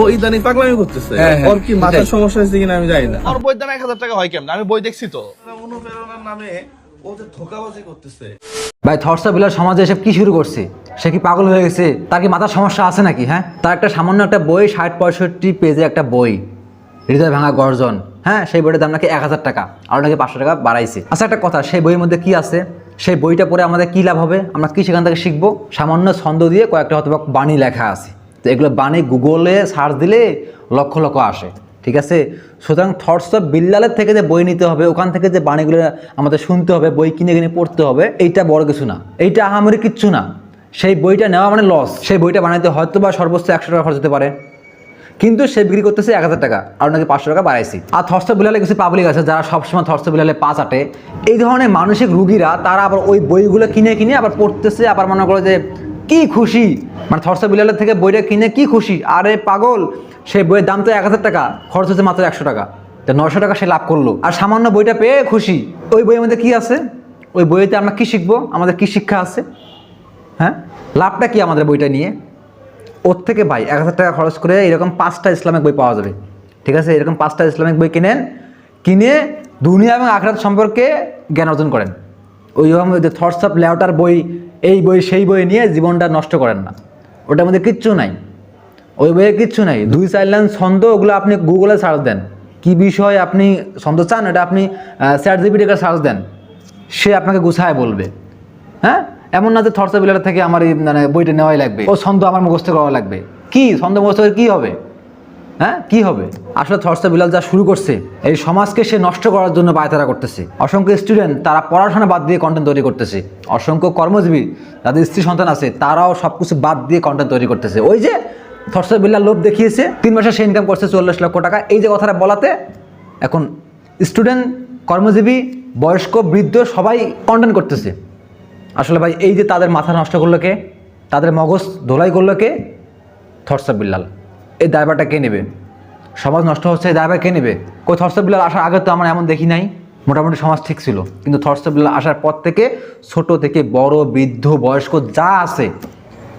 ও ইদানিং পাগলামি করতেছে। হ্যাঁ, হ্যাঁ, ওর কি মাথার সমস্যা হয়েছে কিনা আমি জানি না। আমার বইয়ের দাম এক হাজার টাকা হয় কেমন? আমি বই দেখছি তো। অনুপ্রেরণার নামে ও যে ধোকাবাজি করতেছে। ভাই থরসা বিলাল সমাজে এসব কি শুরু করছে? সে কি পাগল হয়ে গেছে? তার কি মাথার সমস্যা আছে নাকি হ্যাঁ? তার একটা সামান্য একটা বই ষাট পঁয়ষট্টি পেজে একটা বই হৃদয় ভাঙা গর্জন হ্যাঁ? সেই বইটার দাম নাকি এক হাজার টাকা আর নাকি পাঁচশো টাকা বাড়াইছে। আচ্ছা একটা কথা সেই বইয়ের মধ্যে কি আছে? সেই বইটা পড়ে আমাদের কি লাভ হবে? আমরা কি সেখান থেকে শিখব? সামান্য ছন্দ দিয়ে কয়েকটা হয়তো বাণী লেখা আছে। তো এগুলো বাণী গুগলে সার্চ দিলে লক্ষ লক্ষ আসে, ঠিক আছে? সুতরাং থটস অফ বিল্লালের থেকে যে বই নিতে হবে, ওখান থেকে যে বাণীগুলো আমাদের শুনতে হবে, বই কিনে কিনে পড়তে হবে, এইটা বড় কিছু না। এইটা আহামরি কিচ্ছু না। সেই বইটা নেওয়া মানে লস সেই বইটা বানাইতে হয়তো বা সর্বোচ্চ একশো টাকা খরচ হতে পারে। কিন্তু সে বিক্রি করতেছে এক হাজার টাকা, আর নাকি পাঁচশো টাকা বাড়াইছি। আর থর্স বিলালে কিছু পাবলিক আছে যারা সবসময় থর্স বিলালে পাঁচ আটে এই ধরনের মানসিক রুগীরা, তারা আবার ওই বইগুলো কিনে কিনে আবার পড়তেছে, আবার মনে করে যে কি খুশি? মানে থর্স বিলালের থেকে বইটা কিনে কি খুশি? আরে পাগল, সেই বইয়ের দাম তো এক হাজার টাকা, খরচ হচ্ছে মাত্র একশো টাকা। তো নশো টাকা সে লাভ করল। আর সামান্য বইটা পেয়ে খুশি। ওই বইয়ের মধ্যে কি আছে? ওই বইতে আমরা কি শিখব? আমাদের কি শিক্ষা আছে? হ্যাঁ? লাভটা কি আমাদের বইটা নিয়ে? ওর থেকে ভাই, এক হাজার টাকা খরচ করে এরকম পাঁচটা ইসলামিক বই পাওয়া যাবে। ঠিক আছে? এরকম পাঁচটা ইসলামিক বই কিনেন, কিনে দুনিয়া এবং আখরাত সম্পর্কে জ্ঞান অর্জন করেন। ওই যে থটস অফ লেওটার বই এই বই, সেই বই নিয়ে জীবনটা নষ্ট করেন না। ওটার মধ্যে কিচ্ছু নাই। ওই বইয়ে কিচ্ছু নাই। দুই চার লাইন ছন্দ, ওগুলো আপনি গুগলে সার্চ দেন। কি বিষয় আপনি ছন্দ চান এটা আপনি স্যাট জিবিটিকে সার্চ দেন। সে আপনাকে গুছায় বলবে। হ্যাঁ? এমন না যে থরসা বিলার থেকে আমার এই মানে বইটা নেওয়াই লাগবে। ও ছন্দ আমার মুখস্থ করা লাগবে। কি? ছন্দ মুখস্থ করে কি হবে? হ্যাঁ? কি হবে? আসলে থরসা বিলাল যা শুরু করছে, এই সমাজকে সে নষ্ট করার জন্য পায়তারা করতেছে। অসংখ্য স্টুডেন্ট তারা পড়াশোনা বাদ দিয়ে কন্টেন্ট তৈরি করতেছে। অসংখ্য কর্মজীবী যাদের স্ত্রী সন্তান আছে, তারাও সব কিছু বাদ দিয়ে কন্টেন্ট তৈরি করতেছে। ওই যে থরসা বিল্লার লোভ দেখিয়েছে, তিন মাসে সে ইনকাম করছে চল্লিশ লক্ষ টাকা। এই যে কথাটা বলাতে, এখন স্টুডেন্ট কর্মজীবী, বয়স্ক, বৃদ্ধ সবাই কন্টেন্ট করতেছে। আসলে ভাই, এই যে তাদের মাথা নষ্ট করল কে? তাদের মগজ ধোলাই করল কে? থরসা বিল্লাল এই দায়ভারটা কে নেবে? সমাজ নষ্ট হচ্ছে, এই দায়ভার কে নেবে? কই থরসা বিল্লাল আসার আগে তো আমরা এমন দেখি নাই। মোটামুটি সমাজ ঠিক ছিল। কিন্তু থরসা বিল্লাল আসার পর থেকে ছোট থেকে বড়, বৃদ্ধ, বয়স্ক যা আছে,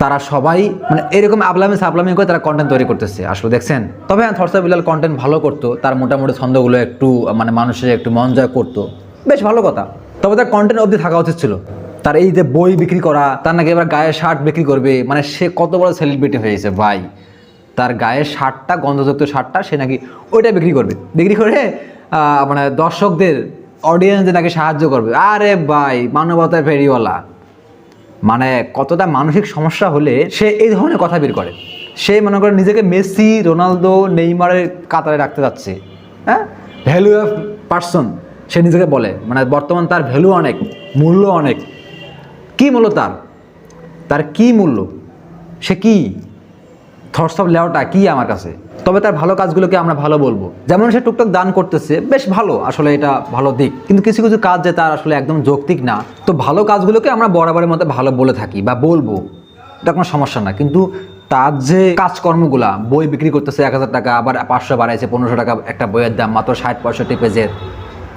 তারা সবাই মানে এরকম আবলামি সাবলামি করে তারা কন্টেন্ট তৈরি করতেছে। আসলে দেখছেন? তবে হ্যাঁ থরসা বিল্লাল কন্টেন্ট ভালো করতো, তার মোটামুটি ছন্দগুলো একটু মানে মানুষের একটু মন জয় করতো। বেশ ভালো কথা। তবে তার কন্টেন্ট অবধি থাকা উচিত ছিল। তার এই যে বই বিক্রি করা, তার নাকি এবার গায়ে শার্ট বিক্রি করবে মানে সে কত বড় সেলিব্রিটি হয়েছে ভাই। তার গায়ের শার্টটা গন্ধযুক্ত শার্টটা সে নাকি ওইটা বিক্রি করবে। বিক্রি করে মানে দর্শকদের অডিয়েন্সদের নাকি সাহায্য করবে। আরে ভাই, মানবতার ফেরিওয়ালা। মানে কতটা মানসিক সমস্যা হলে সে এই ধরনের কথা বের করে। সে মনে করে নিজেকে মেসি, রোনালদো, নেইমারের কাতারে রাখতে যাচ্ছে। হ্যাঁ? ভ্যালু অফ পার্সন সে নিজেকে বলে। মানে বর্তমান তার ভ্যালু অনেক, মূল্য অনেক। কি মূল্য তার? তার কি মূল্য? সে কি? থটস অফ লেওয়াটা কি আমার কাছে? তবে তার ভালো কাজগুলোকে আমরা ভালো বলব। যেমন সে টুকটাক দান করতেছে, বেশ ভালো, আসলে এটা ভালো দিক। কিন্তু কিছু কিছু কাজ যে তার আসলে একদম যৌক্তিক না, তো ভালো কাজগুলোকে আমরা বরাবরের মধ্যে ভালো বলে থাকি বা বলব। এটা কোনো সমস্যা না। কিন্তু তার যে কাজকর্মগুলা, বই বিক্রি করতেছে এক হাজার টাকা, আবার পাঁচশো বাড়াইছে, পনেরোশো টাকা একটা বইয়ের দাম, মাত্র ষাট পঁয়ষট্টি পেজের।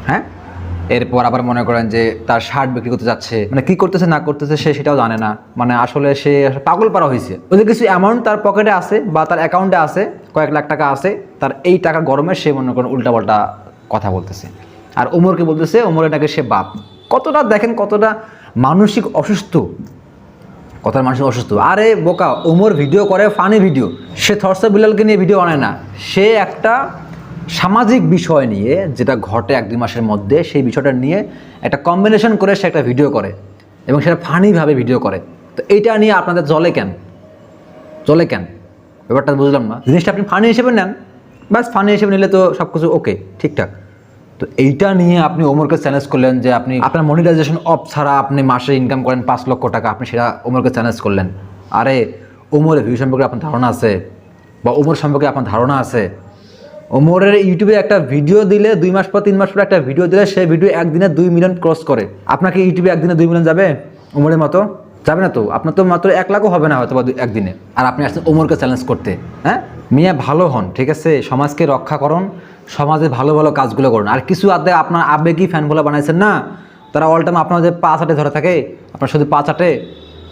হ্যাঁ? এরপর আবার মনে করেন যে তার শার্ট বিক্রি করতে যাচ্ছে। মানে কি করতেছে, না করতেছে, সে সেটাও জানে না। মানে আসলে সে পাগল পারা হয়েছে। ওদের কিছু অ্যামাউন্ট তার পকেটে আছে বা তার অ্যাকাউন্টে আছে, কয়েক লাখ টাকা আছে। তার এই টাকা গরমে সে মনে করেন উল্টাপাল্টা কথা বলতেছে। আর ওমরকে বলতেছে, ওমরের নাকি সে বাপ। কতটা দেখেন, কতটা মানসিক অসুস্থ। কথার মানুষ অসুস্থ। আরে বোকা, ওমর ভিডিও করে ফানি ভিডিও সে থরসা বিলালকে নিয়ে ভিডিও বানায় না। সে একটা সামাজিক বিষয় নিয়ে যেটা ঘটে এক দুই মাসের মধ্যে, সেই বিষয়টা নিয়ে একটা কম্বিনেশন করে সে একটা ভিডিও করে এবং সেটা ফানিভাবে ভিডিও করে। তো এইটা নিয়ে আপনাদের জলে কেন? চলে কেন? ব্যাপারটা বুঝলাম না। জিনিসটা আপনি ফানি হিসেবে নেন। ব্যাস ফানি হিসেবে নিলে তো সব কিছু ওকে ঠিকঠাক। তো এইটা নিয়ে আপনি ওমরকে চ্যালেঞ্জ করলেন যে আপনি, আপনার মনিটাইজেশন অফ ছাড়া আপনি মাসে ইনকাম করেন পাঁচ লক্ষ টাকা, আপনি সেটা ওমরকে চ্যালেঞ্জ করলেন। আরে, ওমরের ভিউ সম্পর্কে আপনার ধারণা আছে বা ওমর সম্পর্কে আপনার ধারণা আছে। ওমরের ইউটিউবে একটা ভিডিও দিলে, দুই মাস পর, তিন মাস পর একটা ভিডিও দিলে সেই ভিডিও একদিনে দুই মিলিয়ন ক্রস করে। আপনাকে ইউটিউবে একদিনে দুই মিলিয়ন যাবে? ওমরের মতো? যাবে না তো? আপনার তো মাত্র এক লাখও হবে না হয়তো বা একদিনে। আর আপনি আসছেন ওমরকে চ্যালেঞ্জ করতে। হ্যাঁ? মিয়া ভালো হন, ঠিক আছে? সমাজকে রক্ষা করুন, সমাজে ভালো ভালো কাজগুলো করুন। আর কিছু আদে আপনার আবেগী ফ্যানগুলো বানাইছেন না? তারা অল টাইম আপনার যে পাঁচ আটে ধরে থাকে, আপনার শুধু পাঁচ আটে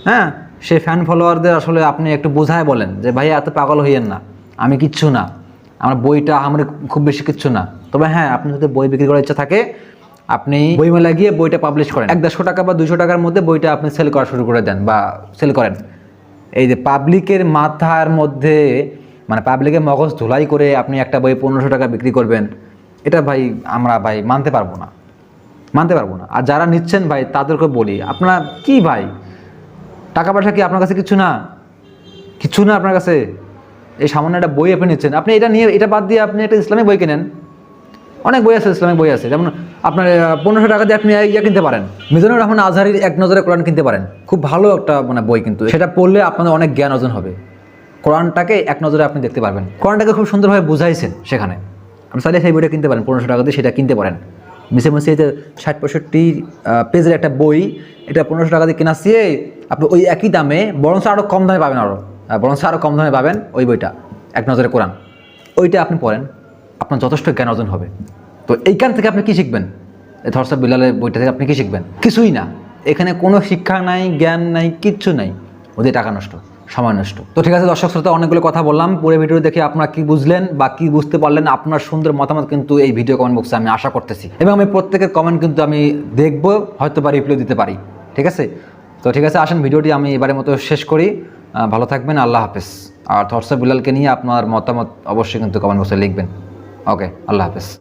হ্যাঁ? সেই ফ্যান ফলোয়ারদের আসলে আপনি একটু বোঝায় বলেন যে ভাই এত পাগল হইয়েন না। আমি কিচ্ছু না। আমার বইটা আমার খুব বেশি কিচ্ছু না। তবে হ্যাঁ আপনি যদি বই বিক্রি করার ইচ্ছা থাকে আপনি বইমেলা গিয়ে বইটা পাবলিশ করেন। এক দেড়শো টাকা বা দুশো টাকার মধ্যে বইটা আপনি সেল করা শুরু করে দেন বা সেল করেন। এই যে পাবলিকের মাথার মধ্যে মানে পাবলিকের মগজ ধুলাই করে আপনি একটা বই পনেরোশো টাকা বিক্রি করবেন এটা ভাই আমরা ভাই মানতে পারব না। মানতে পারব না। আর যারা নিচ্ছেন ভাই তাদেরকে বলি আপনারা কি ভাই? টাকা পয়সা কি আপনার কাছে কিছু না? কিছু না আপনার কাছে। এই সামান্য একটা বই আপনি নিচ্ছেন। আপনি এটা নিয়ে এটা বাদ দিয়ে আপনি একটা ইসলামিক বই কেনেন। অনেক বই আছে, ইসলামিক বই আছে। যেমন আপনার পনেরোশো টাকা দিয়ে আপনি ইয়ে কিনতে পারেন। মিজানুর রহমান আজহারির এক নজরে কোরআন কিনতে পারেন। খুব ভালো একটা মানে বই কিন্তু। সেটা পড়লে আপনাদের অনেক জ্ঞান অর্জন হবে। কোরআনটাকে এক নজরে আপনি দেখতে পারবেন। কোরআনটাকে খুব সুন্দরভাবে বুঝাইছেন সেখানে। আপনি চাইলে সেই বইটা কিনতে পারেন, পনেরোশো টাকা দিয়ে সেটা কিনতে পারেন। এই যে ষাট, পঁয়ষট্টি পেজের একটা বই, এটা পনেরোশো টাকা দিয়ে কেনা চেয়ে আপনি ওই একই দামে বরঞ্চ আরও কম দামে পাবেন আরও বরঞ্চ আরও কম দামে পাবেন ওই বইটা, এক নজরে কোরআন। ওইটা আপনি পড়েন, আপনার যথেষ্ট জ্ঞান অর্জন হবে। তো এইখান থেকে আপনি কী শিখবেন? এই ধরসা বিলালের বইটা থেকে আপনি কী শিখবেন? কিছুই না। এখানে কোনো শিক্ষা নাই, জ্ঞান নাই, কিচ্ছু নাই। ওদের টাকা নষ্ট, সময় নষ্ট। তো ঠিক আছে দর্শক শ্রোতা, অনেকগুলো কথা বললাম। পুরো ভিডিও দেখে আপনারা কি বুঝলেন বা কি বুঝতে পারলেন আপনার সুন্দর মতামত কিন্তু এই ভিডিও কমেন্ট বক্সে আমি আশা করতেছি। এবং আমি প্রত্যেকের কমেন্ট কিন্তু আমি দেখব হয়তো বা রিপ্লাই দিতে পারি। ঠিক আছে? তো ঠিক আছে, আসেন, ভিডিওটি আমি এবারের মতো শেষ করি। ভালো থাকবেন, আল্লাহ হাফেজ। আর থর্সা বিলালকে নিয়ে আপনার মতামত অবশ্যই কিন্তু কমেন্ট বক্সে লিখবেন। ওকে আল্লাহ হাফেজ।